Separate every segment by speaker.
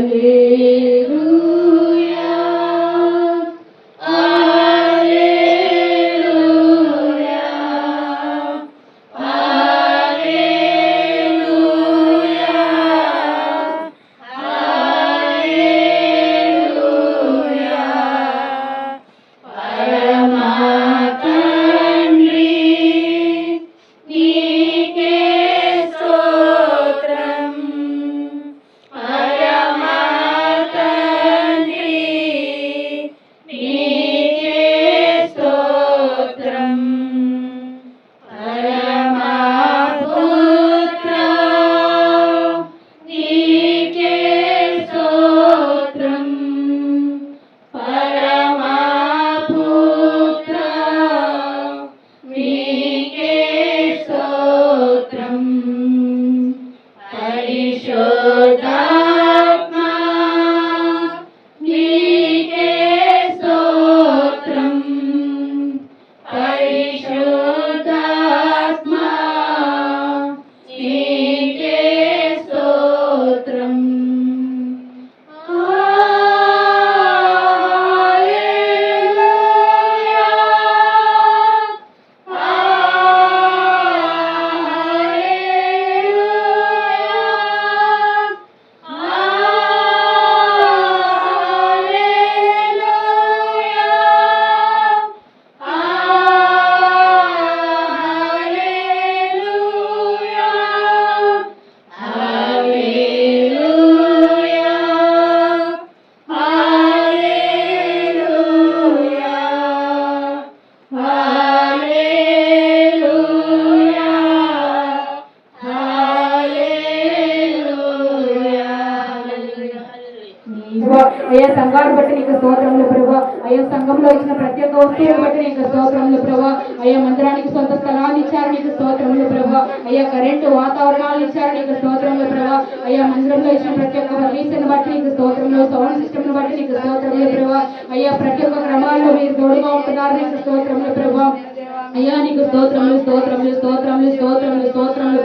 Speaker 1: Hare
Speaker 2: Shoda. అయ్యా సంఘాన్ని బట్టి నీకు స్తోత్రములు ప్రభా అయ్యా సంఘంలో ఇచ్చిన ప్రతి ఒక్క వస్తువుని బట్టి నీకు స్తోత్రములు ప్రభా అయ్యా మందిరానికి సొంత స్థలాన్ని ఇచ్చారు నీకు స్తోత్రములు ప్రభా అయ్యా కరెంటు వాతావరణాలను ఇచ్చారు నీకు స్తోత్రములు ప్రభా అయ్యా మందిరంలో ఇచ్చిన ప్రతి ఒక్క ఫర్నిచర్ని బట్టి నీకు స్తోత్రంలో సౌండ్ సిస్టమ్ని బట్టి నీకు స్తోత్రములు ప్రభా అయ్యా ప్రతి ఒక్క క్రమాల్లో మీరు తోడుగా ఉంటున్నారు నీకు స్తోత్రములు ప్రభా అయ్యా నీకు స్తోత్రములు స్తోత్రములు స్తోత్రములు స్తోత్రములు స్తోత్రములు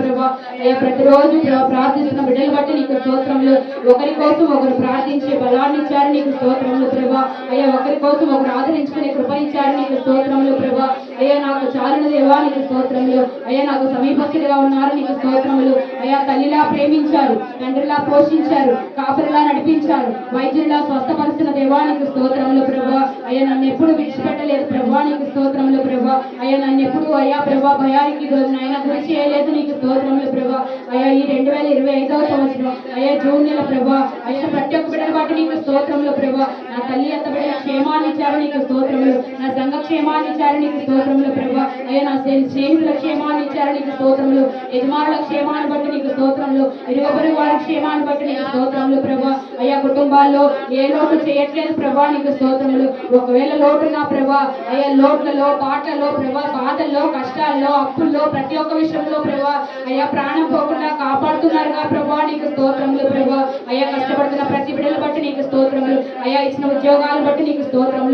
Speaker 2: అయ్యా ప్రతిరోజు ప్రార్థిస్తున్న బిడ్డలు బట్టి నీకు స్తోత్రంలో ఒకరి కోసం ఒకరు ప్రార్థించే బలాన్ని ఇచ్చారు నీకు స్తోత్రంలో ప్రభా. అయ్యా ఒకరి కోసం ఒకరు ఆదరించుకునే కృప ఇచ్చారు నీకు స్తోత్రంలో ప్రభా. అయ్యా నాకు చాలిన దేవా నీకు స్తోత్రంలో. అయ్యా నాకు సమీపస్తులుగా ఉన్నారు నీకు స్తోత్రములు అయ్యా తల్లిలా ప్రేమించారు తండ్రిలా పోషించారు కాపురిలా నడిపించారు వైద్యుల్లా స్వస్థపరుస్తున్న దేవానికి స్తోత్రములు ప్రభా అయ్యా నన్ను ఎప్పుడు విడిచిపెట్టలేదు ప్రభా నీకు స్తోత్రములు ప్రభా అయ్యా నన్ను ఎప్పుడు అయ్యా ప్రభా భయానికి నాయన గురి చేయలేదు నీకు స్తోత్రములు ప్రభా అయ్యా ఈ రెండు వేల ఇరవై ఐదవ సంవత్సరం. అయ్యా జూన్ నెల ప్రభా అయ్యా ప్రతి ఒక్క బిడ్డను బట్టి నీకు స్తోత్రములు ప్రభా నా తల్లి అత్త క్షేమాన్ని ఇచ్చారు నీకు స్తోత్రం క్షేమాన్ని ఇచ్చారు నీకు స్తోత్రములు ప్రభా అయ్యా నా స్నేహితుల క్షేమాన్ని ఇచ్చారు నీకు స్తోత్రములు. యజమానుల క్షేమాన్ని బట్టి నీకు స్తోత్రములు. ఇరువరి వారి క్షేమాన్ని బట్టి నీకు స్తోత్రములు ప్రభా అయ్యా కుటుంబాల్లో ఏ లోటు చేయట్లేదు ప్రభా నీకు స్తోత్రములు. ఒకవేళ లోటు నా ప్రభా అయ్యా లోట్లలో పాటల్లో ప్రభా బాధల్లో కష్టాల్లో అప్పుల్లో ప్రతి ఒక్క విషయంలో ప్రభా అయ్యా ప్రాణం పోకుండా కాపాడుతున్నారుగా ప్రభా నీకు స్తోత్రములు ప్రభా అయ్యా కష్టపడుతున్న ప్రతి బిడ్డలు బట్టి నీకు స్తోత్రములు. అయ్యా ఇచ్చిన ఉద్యోగాలు బట్టి నీకు స్తోత్రములు.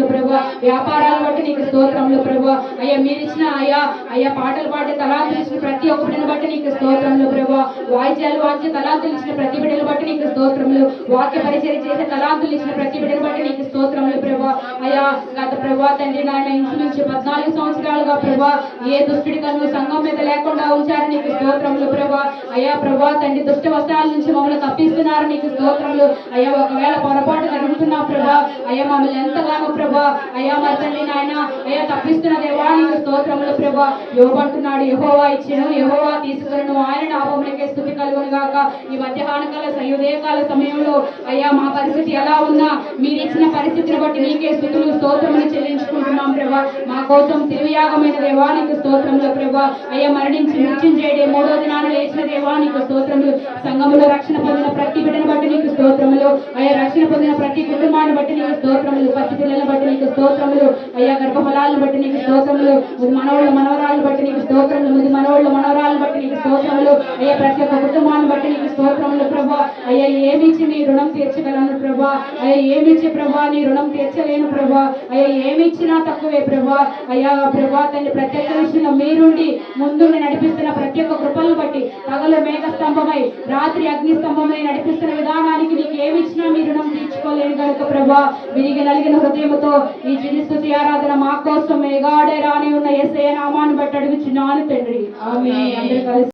Speaker 2: వ్యాపారాలు బట్టి నీకు స్తోత్రములు ప్రభు అయ్యా మీరు ఇచ్చిన అయ్యా అయ్యా పాటలు పాడే తలాంతులు ఇచ్చిన ప్రతి ఒక్కటిని బట్టి నీకు స్తోత్రములు ప్రభు వాయిద్యాలు వాద్య తలాంతులు ఇచ్చిన ప్రతి బిడ్డను బట్టి నీకు స్తోత్రములు. వాక్య పరిచయం చేసే తలాంతులు ఇచ్చిన ప్రతి బిడ్డను బట్టి నీకు స్తోత్రములు ప్రభు అయ్యా గత ప్రభు తండ్రి నాయన ఇంచుమించు పద్నాలుగు సంవత్సరాలుగా ప్రభు ఏ దుష్టుడి కన్ను సంఘం మీద లేకుండా ఉంచారు నీకు స్తోత్రములు ప్రభు అయ్యా ప్రభు తండ్రి దుష్ట వస్త్రాల నుంచి మమ్మల్ని తప్పిస్తున్నారు నీకు స్తోత్రములు. అయ్యా ఒకవేళ పొరపాటు జరుగుతున్నా ప్రభా అయ్యా మమ్మల్ని ఎంతగానో ప్రభా అయ్యా మా తల్లి నాయన. అయ్యా తప్పిస్తున్న దేవానికి స్తోత్రములు ప్రభా. ఇవ్వబడుతున్నాడు యహోవా ఇచ్చిన యహోవా తీసుకురను ఆయన నాభములకే స్థుతి కలుగును గాక ఈ మధ్యాహ్న కాల సమయంలో అయ్యా మా పరిస్థితి ఎలా ఉన్నా? మీరు ఇచ్చిన పరిస్థితిని బట్టి నీకే స్థుతులు స్తోత్రములు చెల్లించుకుంటున్నాం ప్రభా. మా కోసం తిరుయాగమైన దేవానికి స్తోత్రములు ప్రభా. అయ్యా మరణించి నృత్యం చేయడే మూడో దినాన లేచిన దేవానికి స్తోత్రములు. సంఘములో రక్షణ పొందిన ప్రతి బిడ్డను బట్టి నీకు స్తోత్రములు. అయ్యా రక్షణ పొందిన ప్రతి కుటుంబాన్ని బట్టి నీకు స్తోత్రములు. పసిపిల్లలను బట్టి నీకు స్తోత్రములు. అయ్యా గర్భఫలాలను బట్టి నీకు స్తోత్రములు. ముది మనవాళ్ళు మనవరాలను బట్టి నీకు స్తోత్రములు. ముది మనవాళ్ళు మనవరాలను బట్టి నీకు స్తోత్రములు. అయ్యా ప్రతి ఒక్క కుటుంబాన్ని బట్టి నీకు స్తోత్రములు ప్రభా. అయ్యా ఏమిచ్చి నీ రుణం తీర్చగలను ప్రభా? అయ్యా ఏమిచ్చి ప్రభా నీ రుణం తీర్చలేను ప్రభా? అయ్యా ఏమిచ్చినా తక్కువే ప్రభా? అయ్యా ప్రభా తల్లి ప్రత్యేక విషయంలో మీరుండి ముందుండి నడిపిస్తున్న ప్రతి ఒక్క కృపలను బట్టి పగలు మేఘ స్తంభమై రాత్రి అగ్ని స్తంభమై నడిపిస్తున్న విధానానికి నీకు ఏమిచ్చినా మీ కనుక ప్రభా విరిగి నలిగిన హృదయముతో ఈ చిన్ని స్థుతి ఆరాధన మా కోసం మేగాడే రాని ఉన్న ఏసయ నామాన్ని బట్టి అడుగుచున్నాను తండ్రి. ఆమె అందరూ కలిసి